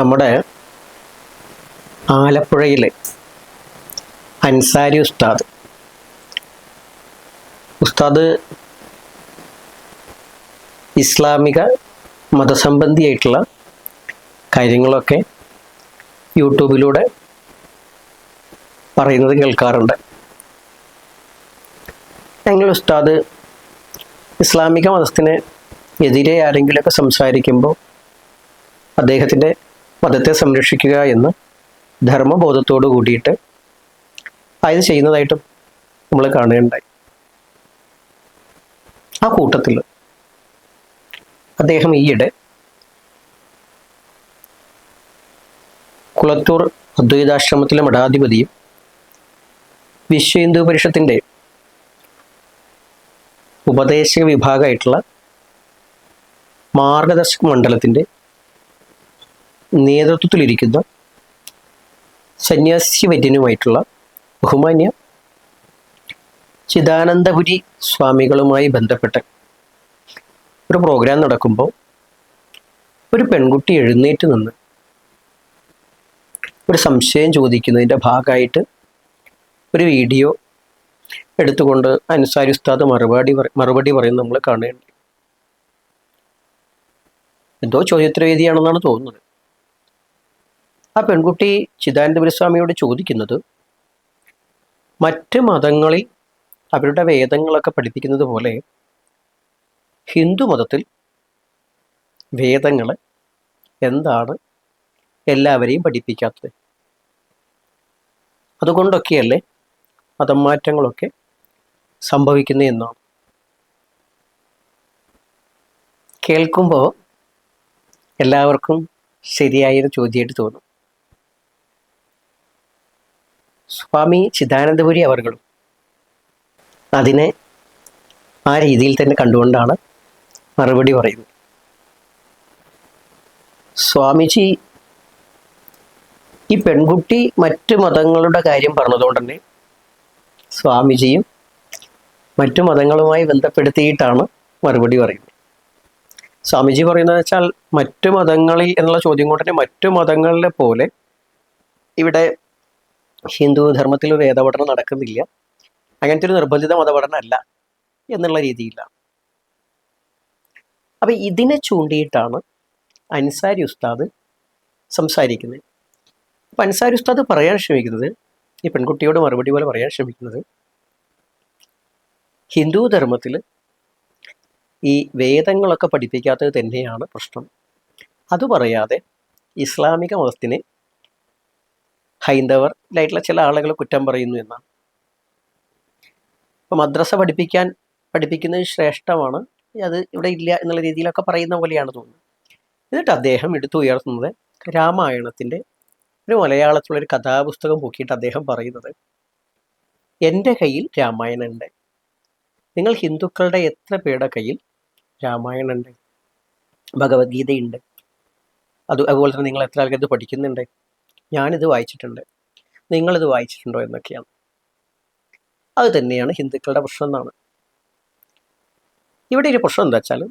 നമ്മുടെ ആലപ്പുഴയിലെ അൻസാരി ഉസ്താദ്. ഉസ്താദ് ഇസ്ലാമിക മതസംബന്ധിയായിട്ടുള്ള കാര്യങ്ങളൊക്കെ യൂട്യൂബിലൂടെ പറയുന്നത് കേൾക്കാറുണ്ട്. ഞങ്ങൾ ഉസ്താദ് ഇസ്ലാമിക മതത്തിന് എതിരെ ആരെങ്കിലുമൊക്കെ സംസാരിക്കുമ്പോൾ അദ്ദേഹത്തിന്റെ മതത്തെ സംരക്ഷിക്കുക എന്ന് ധർമ്മബോധത്തോടു കൂടിയിട്ട് അത് ചെയ്യുന്നതായിട്ട് നമ്മൾ കാണുകയുണ്ടായി. ആ കൂട്ടത്തിൽ അദ്ദേഹം ഈയിടെ കുളത്തൂർ അദ്വൈതാശ്രമത്തിലെ മഠാധിപതിയും വിശ്വ ഹിന്ദു പരിഷത്തിന്റെ ഉപദേശക വിഭാഗമായിട്ടുള്ള മാർഗദർശക മണ്ഡലത്തിന്റെ നേതൃത്വത്തിലിരിക്കുന്ന സന്യാസി വര്യനുമായിട്ടുള്ള ബഹുമാന്യ ചിദാനന്ദപുരി സ്വാമികളുമായി ബന്ധപ്പെട്ട് ഒരു പ്രോഗ്രാം നടക്കുമ്പോൾ ഒരു പെൺകുട്ടി എഴുന്നേറ്റ് നിന്ന് ഒരു സംശയം ചോദിക്കുന്നതിന്റെ ഭാഗമായിട്ട് ഒരു വീഡിയോ എടുത്തുകൊണ്ട് അൻസാരി ഉസ്താദ് മറുപടി മറുപടി പറയുന്നത് നമ്മൾ കാണുകയുണ്ട് എന്തോ ചോദ്യോത്തരവേദിയാണെന്നാണ് തോന്നുന്നത്. ആ പെൺകുട്ടി ചിദാനന്ദപുരസ്വാമിയോട് ചോദിക്കുന്നത് മറ്റ് മതങ്ങളിൽ അവരുടെ വേദങ്ങളൊക്കെ പഠിപ്പിക്കുന്നത് പോലെ ഹിന്ദു മതത്തിൽ വേദങ്ങൾ എന്താണ് എല്ലാവരെയും പഠിപ്പിക്കാത്തത്? അതുകൊണ്ടൊക്കെയല്ലേ മതം മാറ്റങ്ങളൊക്കെ സംഭവിക്കുന്നത് എന്നാണ്. കേൾക്കുമ്പോൾ എല്ലാവർക്കും ശരിയായൊരു ചോദ്യമായിട്ട് തോന്നും. സ്വാമി ചിദാനന്ദപുരി അവർകളും അതിനെ ആ രീതിയിൽ തന്നെ കണ്ടുകൊണ്ടാണ് മറുപടി പറയുന്നത്. സ്വാമിജി ഈ പെൺകുട്ടി മറ്റു മതങ്ങളുടെ കാര്യം പറഞ്ഞതുകൊണ്ട് തന്നെ സ്വാമിജിയും മറ്റു മതങ്ങളുമായി ബന്ധപ്പെടുത്തിയിട്ടാണ് മറുപടി പറയുന്നത്. സ്വാമിജി പറയുന്നത് വെച്ചാൽ മറ്റു മതങ്ങളിൽ എന്നുള്ള ചോദ്യം കൊണ്ട് തന്നെ മറ്റു മതങ്ങളിലെ പോലെ ഇവിടെ ഹിന്ദു ധർമ്മത്തിൽ ഒരു ഏതപഠനം നടക്കുന്നില്ല. അങ്ങനത്തെ ഒരു നിർബന്ധിത മതപഠനം അല്ല എന്നുള്ള രീതിയിലാണ്. അപ്പൊ ഇതിനെ ചൂണ്ടിയിട്ടാണ് അൻസാരി ഉസ്താദ് സംസാരിക്കുന്നത്. അപ്പൊ അൻസാരി ഉസ്താദ് പറയാൻ ശ്രമിക്കുന്നത് ഈ പെൺകുട്ടിയോട് മറുപടി പോലെ പറയാൻ ശ്രമിക്കുന്നത് ഹിന്ദു ധർമ്മത്തിൽ ഈ വേദങ്ങളൊക്കെ പഠിപ്പിക്കാത്തത് തന്നെയാണ് പ്രശ്നം. അത് പറയാതെ ഇസ്ലാമിക മതത്തിനെ ഹൈന്ദവരിലായിട്ടുള്ള ചില ആളുകൾ കുറ്റം പറയുന്നു എന്നാണ്. ഇപ്പം മദ്രസ പഠിപ്പിക്കാൻ പഠിപ്പിക്കുന്നത് ശ്രേഷ്ഠമാണ്. അത് ഇവിടെ ഇല്ല എന്നുള്ള രീതിയിലൊക്കെ പറയുന്ന പോലെയാണ് തോന്നുന്നത്. എന്നിട്ട് അദ്ദേഹം എടുത്തു ഉയർത്തുന്നത് രാമായണത്തിന്റെ ഒരു മലയാളത്തിലുള്ള ഒരു കഥാപുസ്തകം പൊക്കിയിട്ട് അദ്ദേഹം പറയുന്നത് എന്റെ കയ്യിൽ രാമായണം ഉണ്ട് നിങ്ങൾ ഹിന്ദുക്കളുടെ എത്ര പേരുടെ കയ്യിൽ രാമായണം ഉണ്ട് ഭഗവത്ഗീതയുണ്ട്. അത് അതുപോലെ തന്നെ നിങ്ങൾ എത്ര ആൾക്കാർ പഠിക്കുന്നുണ്ട്? ഞാനിത് വായിച്ചിട്ടുണ്ട്. നിങ്ങളിത് വായിച്ചിട്ടുണ്ടോ എന്നൊക്കെയാണ്. അത് തന്നെയാണ് ഹിന്ദുക്കളുടെ പ്രശ്നം എന്നാണ്. ഇവിടെ ഒരു പ്രശ്നം എന്താ വെച്ചാൽ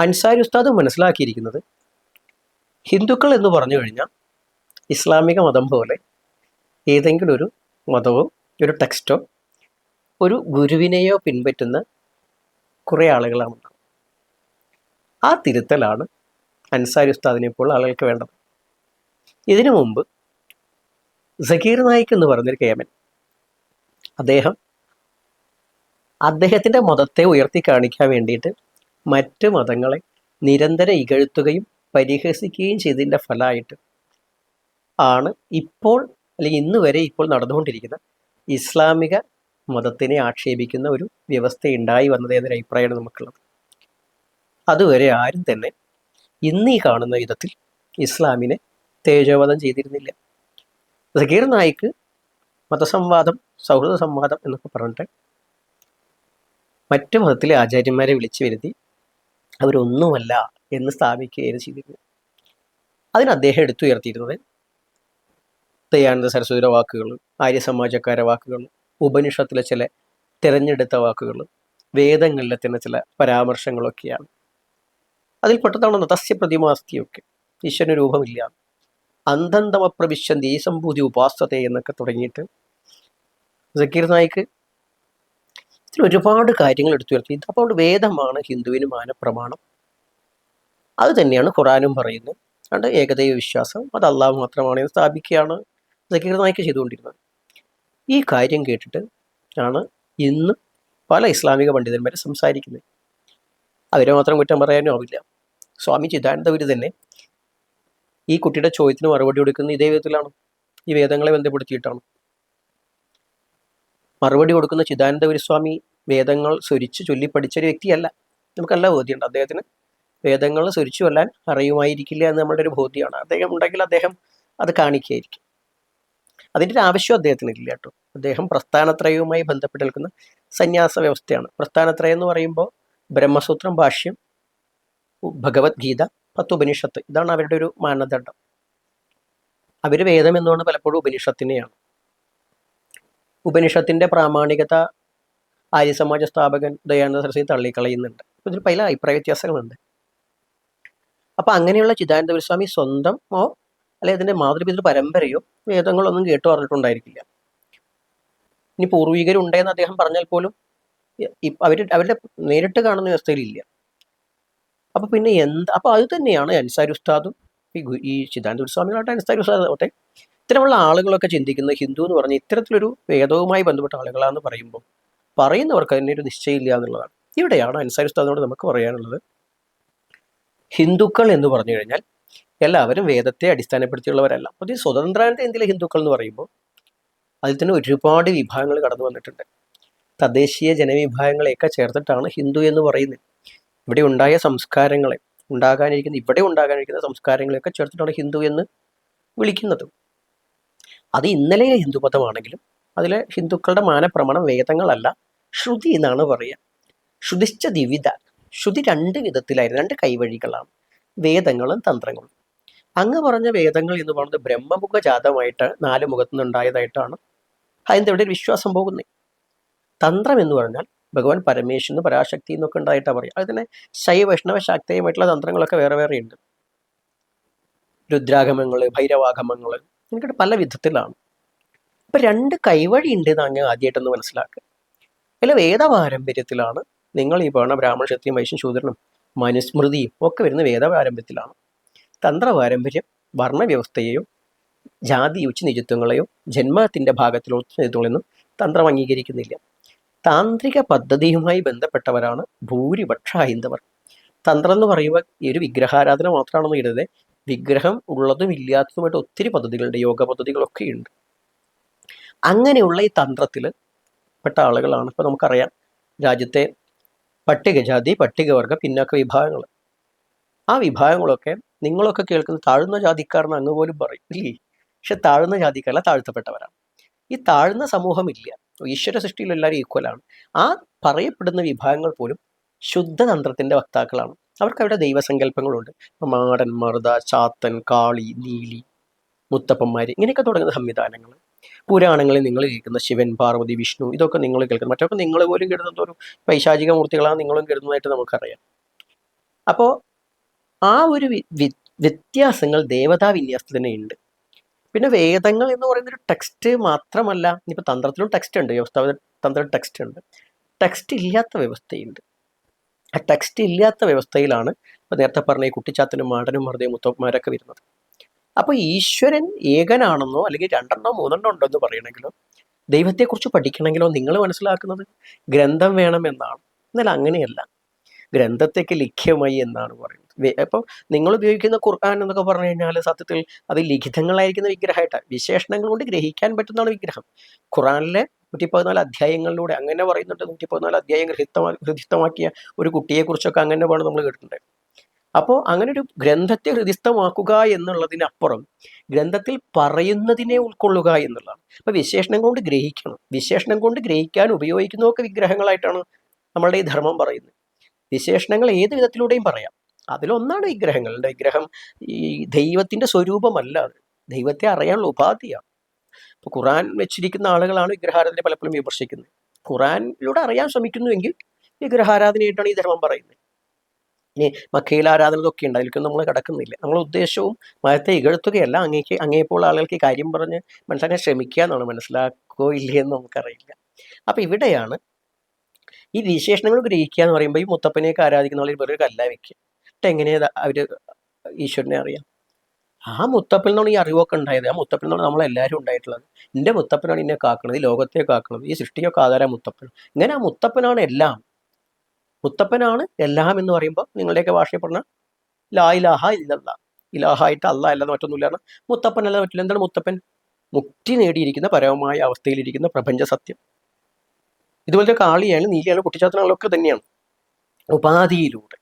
അൻസാരി ഉസ്താദ് മനസ്സിലാക്കിയിരിക്കുന്നത് ഹിന്ദുക്കൾ എന്ന് പറഞ്ഞു കഴിഞ്ഞാൽ ഇസ്ലാമിക മതം പോലെ ഏതെങ്കിലും ഒരു മതമോ ഒരു ടെക്സ്റ്റോ ഒരു ഗുരുവിനെയോ പിൻപറ്റുന്ന കുറേ ആളുകളാണ്. ആ തിരുത്തലാണ് അൻസാരി ഉസ്താദിനെ ഇപ്പോൾ ആളുകൾക്ക് വേണ്ടത്. ഇതിനു മുമ്പ് സക്കീർ നായിക് എന്ന് പറഞ്ഞൊരു കേമൻ. അദ്ദേഹം അദ്ദേഹത്തിന്റെ മതത്തെ ഉയർത്തി കാണിക്കാൻ വേണ്ടിയിട്ട് മറ്റ് മതങ്ങളെ നിരന്തരം ഇകഴ്ത്തുകയും പരിഹസിക്കുകയും ചെയ്തതിന്റെ ഫലമായിട്ട് ആണ് ഇപ്പോൾ അല്ലെങ്കിൽ ഇന്ന് വരെ ഇപ്പോൾ നടന്നുകൊണ്ടിരിക്കുന്ന ഇസ്ലാമിക മതത്തിനെ ആക്ഷേപിക്കുന്ന ഒരു വ്യവസ്ഥ ഉണ്ടായി വന്നത് എന്നൊരു അഭിപ്രായമാണ് നമുക്കുള്ളത്. അതുവരെ ആരും തന്നെ ഇന്ന് ഈ കാണുന്ന വിധത്തിൽ ഇസ്ലാമിനെ തേജോവധം ചെയ്തിരുന്നില്ല. സക്കീർ നായിക്ക് മതസംവാദം സൗഹൃദ സംവാദം എന്നൊക്കെ പറഞ്ഞിട്ട് മറ്റു മതത്തിലെ ആചാര്യന്മാരെ വിളിച്ചു വരുത്തി അവരൊന്നുമല്ല എന്ന് സ്ഥാപിക്കുകയാണ് ചെയ്തിരുന്നത്. അതിന് അദ്ദേഹം എടുത്തുയർത്തിയിരുന്നത് ദയാനന്ദ സരസ്വതിയുടെ വാക്കുകൾ ആര്യസമാജക്കാരെ വാക്കുകൾ ഉപനിഷത്തിലെ ചില തിരഞ്ഞെടുത്ത വാക്കുകൾ വേദങ്ങളിലെ തന്നെ ചില പരാമർശങ്ങളൊക്കെയാണ്. അതിൽ പെട്ടതാണ് തസ്യ പ്രതിമാസ്തിയൊക്കെ ഈശ്വരന് അന്തന്തമ പ്രവിശ്യന്തി ഈ സംഭൂതി ഉപാസത്തെ എന്നൊക്കെ തുടങ്ങിയിട്ട് സക്കീർ നായിക്ക് ഇതിൽ ഒരുപാട് കാര്യങ്ങൾ എടുത്തു ഉയർത്തി. അപ്പോൾ വേദമാണ് ഹിന്ദുവിന് മാനപ്രമാണം. അത് തന്നെയാണ് ഖുറാനും പറയുന്നത്. അതുകൊണ്ട് ഏകദൈവ വിശ്വാസം അത് അള്ളാഹു മാത്രമാണ് എന്ന് സ്ഥാപിക്കുകയാണ് സക്കീർ നായിക്ക് ചെയ്തുകൊണ്ടിരുന്നത്. ഈ കാര്യം കേട്ടിട്ട് ആണ് ഇന്ന് പല ഇസ്ലാമിക പണ്ഡിതന്മാരെ സംസാരിക്കുന്നത്. അവരെ മാത്രം കുറ്റം പറയാനും ആവില്ല. സ്വാമി ചിദാനന്ദപുരി തന്നെ ഈ കുട്ടിയുടെ ചോദ്യത്തിന് മറുപടി കൊടുക്കുന്ന ഇതേ വിധത്തിലാണ്. ഈ വേദങ്ങളെ ബന്ധപ്പെടുത്തിയിട്ടാണ്. മറുപടി കൊടുക്കുന്ന ചിദാനന്ദപുരി സ്വാമി വേദങ്ങൾ സ്വരിച്ച് ചൊല്ലി പഠിച്ച ഒരു വ്യക്തിയല്ല. നമുക്കല്ല ബോധ്യമുണ്ട്. അദ്ദേഹത്തിന് വേദങ്ങൾ സ്വരിച്ചു കൊല്ലാൻ അറിയുമായിരിക്കില്ല എന്ന് നമ്മുടെ ഒരു ബോധ്യമാണ്. അദ്ദേഹം ഉണ്ടെങ്കിൽ അദ്ദേഹം അത് കാണിക്കുകയായിരിക്കും. അതിന്റെ ഒരു ആവശ്യം അദ്ദേഹത്തിന് ഇല്ല കേട്ടോ. അദ്ദേഹം പ്രസ്ഥാനത്രയവുമായി ബന്ധപ്പെട്ട് നിൽക്കുന്ന സന്യാസ വ്യവസ്ഥയാണ്. പ്രസ്ഥാനത്രയം എന്ന് പറയുമ്പോൾ ബ്രഹ്മസൂത്രം ഭാഷ്യം ഭഗവത്ഗീത പത്ത് ഉപനിഷത്ത് ഇതാണ് അവരുടെ ഒരു മാനദണ്ഡം. അവർ വേദം എന്നുകൊണ്ട് പലപ്പോഴും ഉപനിഷത്തിനെയാണ്. ഉപനിഷത്തിന്റെ പ്രാമാണികത ആര്യസമാജ സ്ഥാപകൻ ദയാനന്ദ സരസ്വതി തള്ളിക്കളയുന്നുണ്ട്. ഇതിൽ പല അഭിപ്രായ വ്യത്യാസങ്ങളുണ്ട്. അപ്പോൾ അങ്ങനെയുള്ള ചിദാനന്ദ ഗുരുസ്വാമി സ്വന്തമോ അല്ലെങ്കിൽ അതിന്റെ മാതൃപിതൃ പരമ്പരയോ വേദങ്ങളൊന്നും കേട്ടു പറഞ്ഞിട്ടുണ്ടായിരിക്കില്ല ഇനി പൂർവികരുണ്ടെന്ന് അദ്ദേഹം പറഞ്ഞാൽ പോലും അവർ അവരുടെ നേരിട്ട് കാണുന്ന വ്യവസ്ഥയിലില്ല. അപ്പൊ പിന്നെ എന്ത് അപ്പൊ അത് തന്നെയാണ് അൻസാരി ഉസ്താദും ഈ ഈ ചിദാനന്ദ സ്വാമികളായിട്ട് അൻസാരി ഉസ്താദ് ആവട്ടെ. ഇത്തരമുള്ള ആളുകളൊക്കെ ചിന്തിക്കുന്ന ഹിന്ദു എന്ന് പറഞ്ഞ ഇത്തരത്തിലൊരു വേദവുമായി ബന്ധപ്പെട്ട ആളുകളാണെന്ന് പറയുമ്പോൾ പറയുന്നവർക്ക് അതിന്റെ ഒരു നിശ്ചയമില്ല എന്നുള്ളതാണ്. ഇവിടെയാണ് അൻസാരി ഉസ്താദിനോട് നമുക്ക് പറയാനുള്ളത്. ഹിന്ദുക്കൾ എന്ന് പറഞ്ഞു കഴിഞ്ഞാൽ എല്ലാവരും വേദത്തെ അടിസ്ഥാനപ്പെടുത്തിയുള്ളവരല്ല. അത് ഈ സ്വതന്ത്രാനത്തെ ഇന്ത്യയിലെ ഹിന്ദുക്കൾ എന്ന് പറയുമ്പോൾ അതിൽ തന്നെ ഒരുപാട് വിഭാഗങ്ങൾ കടന്നു വന്നിട്ടുണ്ട്. തദ്ദേശീയ ജനവിഭാഗങ്ങളെയൊക്കെ ചേർത്തിട്ടാണ് ഹിന്ദു എന്ന് പറയുന്നത്. ഇവിടെ ഉണ്ടായ സംസ്കാരങ്ങളെ ഉണ്ടാകാനിരിക്കുന്ന ഇവിടെ ഉണ്ടാകാനിരിക്കുന്ന സംസ്കാരങ്ങളെയൊക്കെ ചേർത്തിട്ടാണ് ഹിന്ദു എന്ന് വിളിക്കുന്നത്. അത് ഇന്നലെ ഹിന്ദുമതമാണെങ്കിലും അതിലെ ഹിന്ദുക്കളുടെ മാനപ്രമാണം വേദങ്ങളല്ല ശ്രുതി എന്നാണ് പറയുക. ശ്രുതിശ്ച ദിവിധ ശ്രുതി രണ്ട് വിധത്തിലായിരുന്നു രണ്ട് കൈവഴികളാണ്. വേദങ്ങളും തന്ത്രങ്ങളും. അങ്ങ് പറഞ്ഞ വേദങ്ങൾ എന്ന് പറയുന്നത് ബ്രഹ്മമുഖ ജാതമായിട്ട് നാല് മുഖത്തുനിന്നുണ്ടായതായിട്ടാണ്. ഹൈന്ദവരുടെ വിശ്വാസം പോകുന്നത് തന്ത്രം എന്ന് പറഞ്ഞാൽ ഭഗവാൻ പരമേശ്വരൻ പരാശക്തി എന്നൊക്കെ ഉണ്ടായിട്ടാണ് പറയുക അതിന് ശൈവ വൈഷ്ണവ ശാക്തയുമായിട്ടുള്ള തന്ത്രങ്ങളൊക്കെ വേറെ വേറെ ഉണ്ട്. രുദ്രാഗമങ്ങൾ ഭൈരവാഗമങ്ങൾ എന്നിട്ട് പല വിധത്തിലാണ്. ഇപ്പൊ രണ്ട് കൈവഴി ഉണ്ട് എന്ന് ഞാൻ ആദ്യമായിട്ടൊന്ന് മനസ്സിലാക്കുക. അതിൽ വേദപാരമ്പര്യത്തിലാണ് നിങ്ങൾ ഈ പറഞ്ഞ ബ്രാഹ്മണ ക്ഷത്രിയും വൈശ്യം ശൂദ്രനും മനുസ്മൃതിയും ഒക്കെ വരുന്ന വേദപാരമ്പര്യത്തിലാണ്. തന്ത്രപാരമ്പര്യം വർണവ്യവസ്ഥയെയോ ജാതി ഉച്ച നിജിത്വങ്ങളെയോ ജന്മത്തിന്റെ ഭാഗത്തിലോ നിജിത്വങ്ങളെന്നും തന്ത്രം അംഗീകരിക്കുന്നില്ല. താന്ത്രിക പദ്ധതിയുമായി ബന്ധപ്പെട്ടവരാണ് ഭൂരിപക്ഷ ഹൈന്ദവർ. തന്ത്രം എന്ന് പറയുമ്പോൾ ഈ ഒരു വിഗ്രഹാരാധന മാത്രമാണെന്ന് കരുതേ വിഗ്രഹം ഉള്ളതും ഇല്ലാത്തതുമായിട്ട് ഒത്തിരി പദ്ധതികളുണ്ട് യോഗ പദ്ധതികളൊക്കെ ഉണ്ട്. അങ്ങനെയുള്ള ഈ തന്ത്രത്തിൽ പെട്ട ആളുകളാണ്. ഇപ്പോൾ നമുക്കറിയാം രാജ്യത്തെ പട്ടികജാതി പട്ടികവർഗ പിന്നാക്ക വിഭാഗങ്ങൾ ആ വിഭാഗങ്ങളൊക്കെ നിങ്ങളൊക്കെ കേൾക്കുന്ന താഴ്ന്ന ജാതിക്കാരെന്ന് അങ്ങ് പോലും പറയും ഇല്ലേ? പക്ഷെ താഴ്ന്ന ജാതിക്കാരല്ല താഴ്ത്തപ്പെട്ടവരാണ്. ഈ താഴ്ന്ന സമൂഹമില്ല. ഈശ്വര സൃഷ്ടിയിൽ എല്ലാവരും ഈക്വലാണ് ആ പറയപ്പെടുന്ന വിഭാഗങ്ങൾ പോലും ശുദ്ധതന്ത്രത്തിന്റെ വക്താക്കളാണ്. അവർക്ക് അവിടെ ദൈവസങ്കല്പങ്ങളുണ്ട്. മാടൻ മറുത ചാത്തൻ കാളി നീലി മുത്തപ്പന്മാര് ഇങ്ങനെയൊക്കെ തുടങ്ങുന്ന സംവിധാനങ്ങൾ. പുരാണങ്ങളിൽ നിങ്ങൾ കേൾക്കുന്ന ശിവൻ പാർവതി വിഷ്ണു ഇതൊക്കെ നിങ്ങൾ കേൾക്കുന്ന മറ്റൊക്കെ നിങ്ങൾ പോലും കരുതുന്ന ഒരു പൈശാചിക മൂർത്തികളാണ് നിങ്ങളും കരുതുന്നതായിട്ട് നമുക്കറിയാം. അപ്പോൾ ആ ഒരു വ്യത്യാസങ്ങൾ ദേവതാ വിന്യാസത്തിൽ ഉണ്ട് പിന്നെ വേദങ്ങൾ എന്ന് പറയുന്ന ഒരു ടെക്സ്റ്റ് മാത്രമല്ല ഇപ്പോൾ തന്ത്രത്തിലും ടെക്സ്റ്റ് ഉണ്ട് വ്യവസ്ഥാ തന്ത്ര ടെക്സ്റ്റ് ഉണ്ട്. ടെക്സ്റ്റ് ഇല്ലാത്ത വ്യവസ്ഥയുണ്ട്. ആ ടെക്സ്റ്റ് ഇല്ലാത്ത വ്യവസ്ഥയിലാണ് ഇപ്പോൾ നേരത്തെ പറഞ്ഞ ഈ കുട്ടിച്ചാത്തനും മാടനും മറുതയും മുത്തപ്പന്മാരൊക്കെ വരുന്നത്. അപ്പോൾ ഈശ്വരൻ ഏകനാണെന്നോ അല്ലെങ്കിൽ രണ്ടെണ്ണോ മൂന്നെണ്ണോ ഉണ്ടോ എന്ന് പറയണമെങ്കിലോ ദൈവത്തെക്കുറിച്ച് പഠിക്കണമെങ്കിലോ നിങ്ങൾ മനസ്സിലാക്കുന്നത് ഗ്രന്ഥം വേണമെന്നാണ് എന്നാൽ അങ്ങനെയല്ല. ഗ്രന്ഥത്തേക്ക് ലിഖ്യമായി എന്നാണ് പറയുന്നത്. അപ്പോൾ നിങ്ങൾ ഉപയോഗിക്കുന്ന ഖുർആൻ എന്നൊക്കെ പറഞ്ഞു കഴിഞ്ഞാൽ സത്യത്തിൽ അത് ലിഖിതങ്ങളായിരിക്കുന്ന വിഗ്രഹമായിട്ടാണ് വിശേഷണങ്ങൾ കൊണ്ട് ഗ്രഹിക്കാൻ പറ്റുന്നതാണ് വിഗ്രഹം. ഖുറാനിലെ നൂറ്റി പതിനാല് അധ്യായങ്ങളിലൂടെ അങ്ങനെ പറയുന്നുണ്ട്. നൂറ്റി പതിനാല് അധ്യായം ഗൃഹിതമാ ഹൃദിസ്ഥമാക്കിയ ഒരു കുട്ടിയെക്കുറിച്ചൊക്കെ അങ്ങനെ വേണം നമ്മൾ കേട്ടിട്ടുണ്ട്. അപ്പോൾ അങ്ങനെ ഒരു ഗ്രന്ഥത്തെ ഹൃദിസ്ഥമാക്കുക എന്നുള്ളതിനപ്പുറം ഗ്രന്ഥത്തിൽ പറയുന്നതിനെ ഉൾക്കൊള്ളുക എന്നുള്ളതാണ്. അപ്പോൾ വിശേഷണം കൊണ്ട് ഗ്രഹിക്കണം. വിശേഷണം കൊണ്ട് ഗ്രഹിക്കാൻ ഉപയോഗിക്കുന്നതൊക്കെ വിഗ്രഹങ്ങളായിട്ടാണ് നമ്മളുടെ ഈ ധർമ്മം പറയുന്നത്. വിശേഷണങ്ങൾ ഏത് വിധത്തിലൂടെയും പറയാം. അതിലൊന്നാണ് വിഗ്രഹങ്ങൾ വിഗ്രഹം ഈ ദൈവത്തിന്റെ സ്വരൂപമല്ല അത്. ദൈവത്തെ അറിയാനുള്ള ഉപാധിയാണ്. ഇപ്പൊ ഖുറാൻ വെച്ചിരിക്കുന്ന ആളുകളാണ് വിഗ്രഹാരാധന പലപ്പോഴും വിമർശിക്കുന്നത്. ഖുറാനിലൂടെ അറിയാൻ ശ്രമിക്കുന്നുവെങ്കിൽ വിഗ്രഹാരാധനയായിട്ടാണ് ഈ ധർമ്മം പറയുന്നത്. ഇനി മക്കയിൽ ആരാധന ഇതൊക്കെ ഉണ്ട്. അതിലേക്കൊന്നും നമ്മൾ കിടക്കുന്നില്ല. നമ്മളെ ഉദ്ദേശവും മതത്തെ ഇകഴ്ത്തുകയല്ല. അങ്ങേക്ക് അങ്ങേപ്പോൾ ആളുകൾക്ക് കാര്യം പറഞ്ഞ് മനസ്സിലാക്കാൻ ശ്രമിക്കുക എന്നാണ് മനസ്സിലാക്കോ ഇല്ലേ എന്ന് നമുക്കറിയില്ല. അപ്പം ഇവിടെയാണ് ഈ വിശേഷണങ്ങൾ ഗ്രഹിക്കുക എന്ന് പറയുമ്പോൾ ഈ മുത്തപ്പനെയൊക്കെ ആരാധിക്കുന്ന ആളിൽ വേറൊരു കല്ല വെക്കുക. എന്നിട്ട് എങ്ങനെയാ അവർ ഈശ്വരനെ അറിയാം? ആ മുത്തപ്പൻ നിന്നാണ് ഈ അറിവൊക്കെ ഉണ്ടായത്. ആ മുത്തപ്പൻ നിന്നാണ് നമ്മളെല്ലാവരും ഉണ്ടായിട്ടുള്ളത്. എന്റെ മുത്തപ്പനാണ് എന്നെ കാക്കുന്നത് ഈ ലോകത്തെ കാക്കുന്നത് ഈ സൃഷ്ടിക്കൊക്കെ ആധാരം മുത്തപ്പൻ ഇങ്ങനെ ആ മുത്തപ്പനാണ് എല്ലാം. മുത്തപ്പനാണ് എല്ലാം എന്ന് പറയുമ്പോൾ നിങ്ങളുടെയൊക്കെ ഭാഷയിൽ പറഞ്ഞാൽ ലാ ഇലാഹ ഇല്ലല്ല. ഇലാഹായിട്ട് അല്ല അല്ലാതെ മറ്റൊന്നുമില്ല മുത്തപ്പൻ അല്ല പറ്റില്ല എന്താണ് മുത്തപ്പൻ? മുക്തി നേടിയിരിക്കുന്ന പരമമായ അവസ്ഥയിലിരിക്കുന്ന പ്രപഞ്ച സത്യം. ഇതുപോലത്തെ കാളിയാണ് നീലിയാണ് കുട്ടിച്ചാത്തനാളൊക്കെ തന്നെയാണ്. ഉപാധിയിലൂടെ.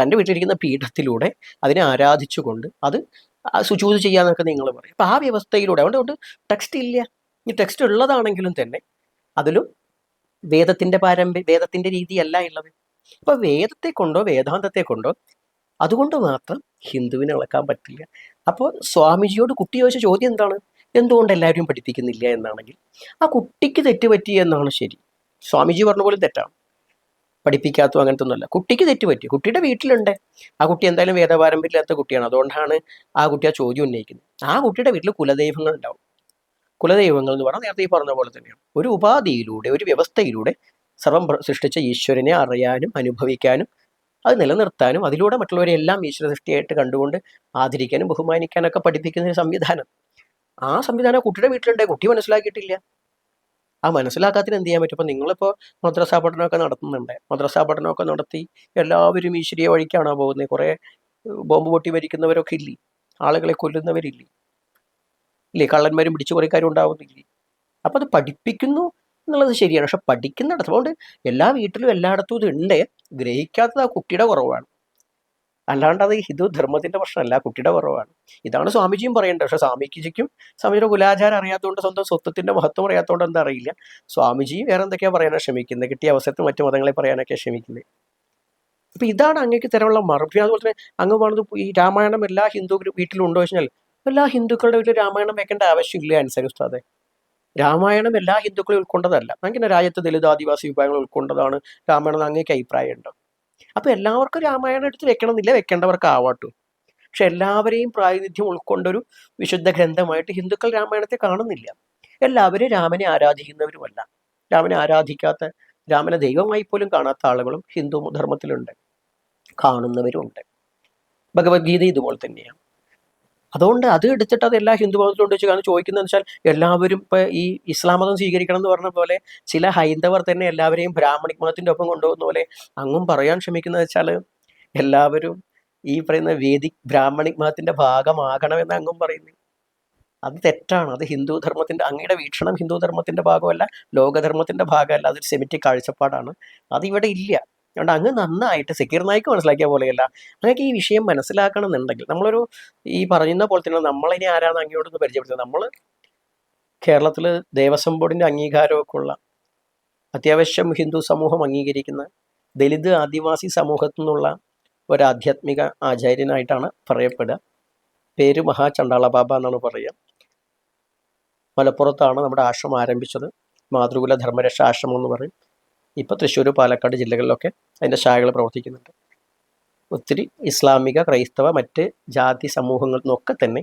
തന്റെ വീട്ടിലിരിക്കുന്ന പീഠത്തിലൂടെ അതിനെ ആരാധിച്ചുകൊണ്ട് അത് ചൂസ് ചെയ്യാന്നൊക്കെ നിങ്ങൾ പറയും. അപ്പം ആ വ്യവസ്ഥയിലൂടെ അതുകൊണ്ട് ടെക്സ്റ്റ് ഇല്ല. ഈ ടെക്സ്റ്റ് ഉള്ളതാണെങ്കിലും തന്നെ അതിലും വേദത്തിന്റെ പാരമ്പര്യ വേദത്തിന്റെ രീതിയല്ല ഉള്ളത്. അപ്പോൾ വേദത്തെ കൊണ്ടോ വേദാന്തത്തെ കൊണ്ടോ അതുകൊണ്ട് മാത്രം ഹിന്ദുവിനെ ഇളക്കാൻ പറ്റില്ല. അപ്പോൾ സ്വാമിജിയോട് കുട്ടി ചോദിച്ച ചോദ്യം എന്താണ്? എന്തുകൊണ്ട് എല്ലാവരും പഠിപ്പിക്കുന്നില്ല എന്നാണെങ്കിൽ ആ കുട്ടിക്ക് തെറ്റുപറ്റി എന്നാണ് ശരി. സ്വാമിജി പറഞ്ഞ പോലെ തെറ്റാണ്. പഠിപ്പിക്കാത്തതും അങ്ങനത്തെ ഒന്നുമല്ല കുട്ടിക്ക് തെറ്റുപറ്റി. കുട്ടിയുടെ വീട്ടിലുണ്ട്. ആ കുട്ടി എന്തായാലും വേദപാരമ്പര്യമില്ലാത്ത കുട്ടിയാണ്. അതുകൊണ്ടാണ് ആ കുട്ടി ആ ചോദ്യം ഉന്നയിക്കുന്നത്. ആ കുട്ടിയുടെ വീട്ടിൽ കുലദൈവങ്ങൾ ഉണ്ടാവും. കുലദൈവങ്ങൾ എന്ന് പറഞ്ഞാൽ നേരത്തെ ഈ പറഞ്ഞ പോലെ തന്നെയാണ്. ഒരു ഉപാധിയിലൂടെ ഒരു വ്യവസ്ഥയിലൂടെ സർവം സൃഷ്ടിച്ച ഈശ്വരനെ അറിയാനും അനുഭവിക്കാനും അത് നിലനിർത്താനും അതിലൂടെ മറ്റുള്ളവരെ എല്ലാം ഈശ്വര സൃഷ്ടിയായിട്ട് കണ്ടുകൊണ്ട് ആദരിക്കാനും ബഹുമാനിക്കാനൊക്കെ പഠിപ്പിക്കുന്ന ഒരു സംവിധാനം. ആ സംവിധാനം കുട്ടിയുടെ വീട്ടിലുണ്ടെങ്കിൽ കുട്ടി മനസ്സിലാക്കിയിട്ടില്ല. ആ മനസ്സിലാക്കാത്തിന് എന്ത് ചെയ്യാൻ പറ്റും? ഇപ്പം നിങ്ങളിപ്പോൾ മദ്രസാ പഠനമൊക്കെ നടത്തുന്നുണ്ട്. മദ്രസാ പഠനമൊക്കെ നടത്തി എല്ലാവരും ഈശ്വരീയ വഴിക്കാണോ പോകുന്നത്? കുറേ ബോംബ് പൊട്ടി മരിക്കുന്നവരൊക്കെ ഇല്ലേ? ആളുകളെ കൊല്ലുന്നവരില്ലേ? ഇല്ലേ? കള്ളന്മാരും പിടിച്ചുപറിക്കാരും ഉണ്ടാവുന്നില്ലേ? അപ്പം അത് പഠിപ്പിക്കുന്നു എന്നുള്ളത് ശരിയാണ്. പക്ഷെ പഠിക്കുന്നിടത്ത് അതുകൊണ്ട് എല്ലാ വീട്ടിലും എല്ലായിടത്തും ഇത് ഉണ്ട്. ഗ്രഹിക്കാത്തത് ആ കുട്ടിയുടെ കുറവാണ്. അല്ലാണ്ട് അത് ഹിന്ദു ധർമ്മത്തിന്റെ പ്രശ്നമല്ല കുട്ടിയുടെ കുറവാണ്. ഇതാണ് സ്വാമിജിയും പറയേണ്ടത്. പക്ഷെ സ്വാമിജിക്കും സ്വാമിജിയുടെ കുലാചാരം അറിയാത്തതുകൊണ്ട് സ്വന്തം സ്വത്വത്തിന്റെ മഹത്വം അറിയാത്തതുകൊണ്ട് എന്താ അറിയില്ല. സ്വാമിജി വേറെ എന്തൊക്കെയാ പറയാനാണ് ശ്രമിക്കുന്നത് കിട്ടിയ അവസരത്തിൽ മറ്റു മതങ്ങളെ പറയാനൊക്കെ ശ്രമിക്കുന്നത് അപ്പൊ ഇതാണ് അങ്ങേക്ക് തരമുള്ള മറുപടി അതുപോലെ തന്നെ അങ്ങ് പറഞ്ഞത് ഈ രാമായണം എല്ലാ ഹിന്ദു വീട്ടിലുണ്ടോ വെച്ചാൽ എല്ലാ ഹിന്ദുക്കളുടെ വീട്ടിൽ രാമായണം വെക്കേണ്ട ആവശ്യമില്ല ഉസ്താദെ. രാമായണം എല്ലാ ഹിന്ദുക്കളും ഉൾക്കൊണ്ടതല്ല. അങ്ങനെ രാജ്യത്ത് ദലിത് ആദിവാസി വിഭാഗങ്ങൾ ഉൾക്കൊണ്ടതാണ് രാമായണം അങ്ങേക്ക് അഭിപ്രായമുണ്ടോ? അപ്പൊ എല്ലാവർക്കും രാമായണം എടുത്ത് വെക്കണമെന്നില്ല വെക്കേണ്ടവർക്ക് ആവാട്ടു പക്ഷെ എല്ലാവരെയും പ്രാതിനിധ്യം ഉൾക്കൊണ്ടൊരു വിശുദ്ധ ഗ്രന്ഥമായിട്ട് ഹിന്ദുക്കൾ രാമായണത്തെ കാണുന്നില്ല. എല്ലാവരും രാമനെ ആരാധിക്കുന്നവരുമല്ല. രാമനെ ആരാധിക്കാത്ത രാമനെ ദൈവമായി പോലും കാണാത്ത ആളുകളും ഹിന്ദു ധർമ്മത്തിലുണ്ട്. കാണുന്നവരുമുണ്ട്. ഭഗവത്ഗീത ഇതുപോലെ തന്നെയാണ്. അതുകൊണ്ട് അത് എടുത്തിട്ട് അത് എല്ലാ ഹിന്ദു വെച്ച് കാരണം ചോദിക്കുന്നത് വെച്ചാൽ എല്ലാവരും ഇപ്പൊ ഈ ഇസ്ലാം മതം സ്വീകരിക്കണം എന്ന് പറഞ്ഞ പോലെ ചില ഹൈന്ദവർ തന്നെ എല്ലാവരെയും ബ്രാഹ്മണിക് മതത്തിന്റെ ഒപ്പം കൊണ്ടുപോകുന്ന പോലെ അങ്ങും പറയാൻ ശ്രമിക്കുന്നത് വെച്ചാൽ എല്ലാവരും ഈ പറയുന്ന വേദിക് ബ്രാഹ്മണിക് മതത്തിന്റെ ഭാഗമാകണമെന്ന് അങ്ങും പറയുന്നു. അത് തെറ്റാണ്. അത് ഹിന്ദു ധർമ്മത്തിന്റെ അങ്ങയുടെ വീക്ഷണം ഹിന്ദു ധർമ്മത്തിന്റെ ഭാഗമല്ല ലോകധർമ്മത്തിന്റെ ഭാഗമല്ല. അതൊരു സെമിറ്റിക് കാഴ്ചപ്പാടാണ്. അത് ഇവിടെ ഇല്ല. അതുകൊണ്ട് അങ്ങ് നന്നായിട്ട് സെക്യൂർ നായിക്ക് മനസ്സിലാക്കിയ പോലെയല്ല. അങ്ങക്ക് ഈ വിഷയം മനസ്സിലാക്കണം എന്നുണ്ടെങ്കിൽ നമ്മളൊരു ഈ പറയുന്ന പോലെ തന്നെ നമ്മളിനി ആരാണ് അങ്ങോട്ടൊന്ന് പരിചയപ്പെടുത്തുന്നത് നമ്മൾ കേരളത്തിൽ ദേവസ്വം ബോർഡിന്റെ അംഗീകാരമൊക്കെ ഉള്ള അത്യാവശ്യം ഹിന്ദു സമൂഹം അംഗീകരിക്കുന്ന ദലിത് ആദിവാസി സമൂഹത്തിൽ നിന്നുള്ള ഒരു ആധ്യാത്മിക ആചാര്യനായിട്ടാണ് പറയപ്പെടുക. പേര് മഹാചണ്ടാള ബാബ എന്നാണ് പറയുക. മലപ്പുറത്താണ് നമ്മുടെ ആശ്രമം ആരംഭിച്ചത്. മാതൃകുല ധർമ്മരക്ഷ ആശ്രമം എന്ന് പറയും. ഇപ്പോൾ തൃശ്ശൂർ പാലക്കാട് ജില്ലകളിലൊക്കെ അതിന്റെ ശാഖകൾ പ്രവർത്തിക്കുന്നുണ്ട്. ഒത്തിരി ഇസ്ലാമിക ക്രൈസ്തവ മറ്റ് ജാതി സമൂഹങ്ങളിൽ നിന്നൊക്കെ തന്നെ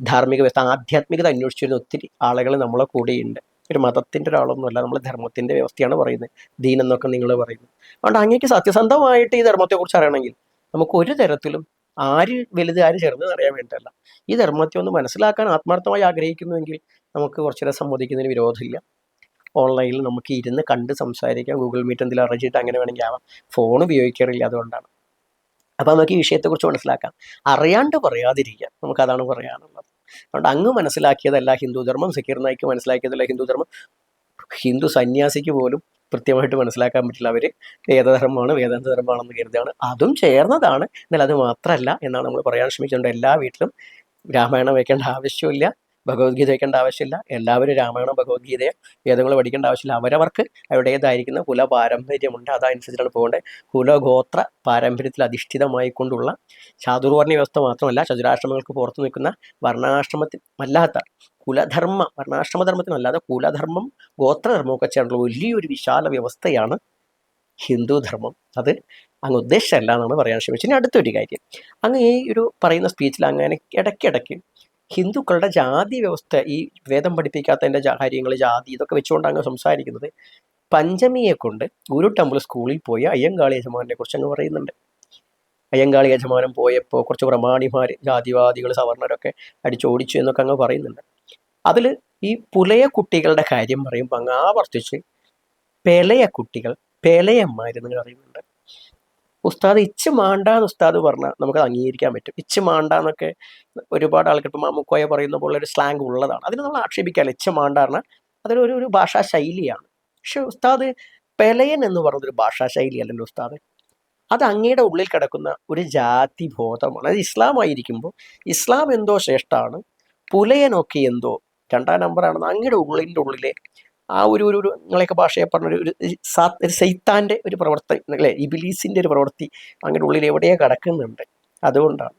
ധാർമ്മിക വ്യവസ്ഥ ആധ്യാത്മികത അന്വേഷിച്ചു വരുന്ന ഒത്തിരി ആളുകൾ നമ്മളെ കൂടെയുണ്ട്. ഒരു മതത്തിന്റെ ഒരാളൊന്നുമല്ല നമ്മൾ ധർമ്മത്തിന്റെ വ്യവസ്ഥയാണ് പറയുന്നത്. ദീൻ എന്നൊക്കെ നിങ്ങൾ പറയുന്നത്. അതുകൊണ്ട് അങ്ങേക്ക് സത്യസന്ധമായിട്ട് ഈ ധർമ്മത്തെക്കുറിച്ച് അറിയണമെങ്കിൽ നമുക്ക് ഒരു തരത്തിലും ആര് വലുത് ആര് ചെറുതെന്ന് അറിയാൻ വേണ്ടിയല്ല ഈ ധർമ്മത്തെ ഒന്ന് മനസ്സിലാക്കാൻ ആത്മാർത്ഥമായി ആഗ്രഹിക്കുന്നുവെങ്കിൽ നമുക്ക് കുറച്ചുകൂടെ സംവദിക്കുന്നതിന് വിരോധമില്ല. ഓൺലൈനിൽ നമുക്ക് ഇരുന്ന് കണ്ട് സംസാരിക്കാം. ഗൂഗിൾ മീറ്റ് എന്തെങ്കിലും അറേഞ്ച് അങ്ങനെ വേണമെങ്കിൽ ആവാം. ഫോൺ ഉപയോഗിക്കാറില്ല അതുകൊണ്ടാണ്. അപ്പോൾ നമുക്ക് ഈ വിഷയത്തെക്കുറിച്ച് മനസ്സിലാക്കാം. അറിയാണ്ട് പറയാതിരിക്കുക നമുക്കതാണ് പറയാനുള്ളത്. അതുകൊണ്ട് അങ്ങ് മനസ്സിലാക്കിയതല്ല ഹിന്ദുധർമ്മം സക്കീർ നായിക്ക് മനസ്സിലാക്കിയതല്ല ഹിന്ദുധർമ്മം. ഹിന്ദു സന്യാസിക്ക് പോലും കൃത്യമായിട്ട് മനസ്സിലാക്കാൻ പറ്റില്ല അവർ വേദധർമ്മമാണ് വേദാന്ത ധർമ്മമാണെന്ന് കരുതുകയാണ്. അതും ചേർന്നതാണ്. എന്നാൽ അത് മാത്രമല്ല എന്നാണ് നമ്മൾ പറയാൻ ശ്രമിച്ചുകൊണ്ട് എല്ലാ വീട്ടിലും രാമായണം വയ്ക്കേണ്ട ആവശ്യമില്ല. ഭഗവത്ഗീത വയ്ക്കേണ്ട ആവശ്യമില്ല എല്ലാവരും രാമായണം ഭഗവത്ഗീതയെ വേദങ്ങൾ പഠിക്കേണ്ട ആവശ്യമില്ല. അവരവർക്ക് അവരുടേതായിരിക്കുന്ന കുല പാരമ്പര്യമുണ്ട് അതനുസരിച്ചാണ് പോകേണ്ടത്. കുലഗോത്ര പാരമ്പര്യത്തിൽ അധിഷ്ഠിതമായി കൊണ്ടുള്ള ചാതുർവർണ വ്യവസ്ഥ മാത്രമല്ല ചതുരാശ്രമങ്ങൾക്ക് പുറത്തു നിൽക്കുന്ന വർണാശ്രമത്തിൽ അല്ലാത്ത കുലധർമ്മ വർണാശ്രമധർമ്മത്തിനല്ലാതെ കുലധർമ്മം ഗോത്രധർമ്മമൊക്കെ ചേർന്നുള്ള വലിയൊരു വിശാല വ്യവസ്ഥയാണ് ഹിന്ദുധർമ്മം. അത് അങ്ങ് ഉദ്ദേശമല്ല എന്നാണ് പറയാൻ ശ്രമിച്ചത്. ഇനി അടുത്തൊരു കാര്യം. അങ്ങ് ഈ ഒരു പറയുന്ന സ്പീച്ചിൽ അങ്ങനെ ഇടയ്ക്കിടയ്ക്ക് ഹിന്ദുക്കളുടെ ജാതി വ്യവസ്ഥ ഈ വേദം പഠിപ്പിക്കാത്തതിന്റെ കാര്യങ്ങൾ ജാതി ഇതൊക്കെ വെച്ചുകൊണ്ടാണ് അങ്ങ് സംസാരിക്കുന്നത്. പഞ്ചമിയെ കൊണ്ട് ഗുരു ടെമ്പിൾ സ്കൂളിൽ പോയ അയ്യങ്കാളി യജമാനെ കുറിച്ച് അങ്ങ് പറയുന്നുണ്ട്. അയ്യങ്കാളി യജമാനം പോയപ്പോൾ കുറച്ച് പ്രമാണിമാർ ജാതിവാദികൾ സവർണരൊക്കെ അടിച്ചോടിച്ചു എന്നൊക്കെ അങ്ങ് പറയുന്നുണ്ട്. അതിൽ ഈ പുലയ കുട്ടികളുടെ കാര്യം പറയുമ്പോൾ അങ്ങ് ആവർത്തിച്ച് പെലയ കുട്ടികൾ പെലയന്മാരെന്ന് പറയുന്നുണ്ട്. ഉസ്താദ് ഇച്ച് മാണ്ട എന്ന് ഉസ്താദ് പറഞ്ഞാൽ നമുക്ക് അംഗീകരിക്കാൻ പറ്റും. ഇച്ച് മാണ്ടാന്നൊക്കെ ഒരുപാട് ആൾക്കാർ ഇപ്പം മാമുക്കോയ പറയുന്ന പോലെ ഒരു സ്ലാങ് ഉള്ളതാണ്. അതിന് നമ്മൾ ആക്ഷേപിക്കാമല്ലോ ഇച്ച് മാണ്ട പറഞ്ഞാൽ അതൊരു ഒരു- ഭാഷാ ശൈലിയാണ്. പക്ഷെ ഉസ്താദ് പെലയൻ എന്ന് പറഞ്ഞൊരു ഭാഷാ ശൈലിയല്ലല്ലോ ഉസ്താദ്. അത് അങ്ങയുടെ ഉള്ളിൽ കിടക്കുന്ന ഒരു ജാതി ബോധമാണ്. അത് ഇസ്ലാം ആയിരിക്കുമ്പോൾ ഇസ്ലാം എന്തോ ശ്രേഷ്ഠമാണ് പുലയനൊക്കെ എന്തോ രണ്ടാം നമ്പറാണെന്ന് അങ്ങയുടെ ഉള്ളിന്റെ ഉള്ളിലെ ആ ഒരു ഒരു ഒരു നിങ്ങളെയൊക്കെ ഭാഷയെ പറഞ്ഞ ഒരു സാ- ഒരു സൈത്താന്റെ ഒരു പ്രവർത്തി അല്ലേ? ഇബിലീസിന്റെ ഒരു പ്രവൃത്തി അങ്ങനെ ഉള്ളിൽ എവിടെയോ കിടക്കുന്നുണ്ട്. അതുകൊണ്ടാണ്.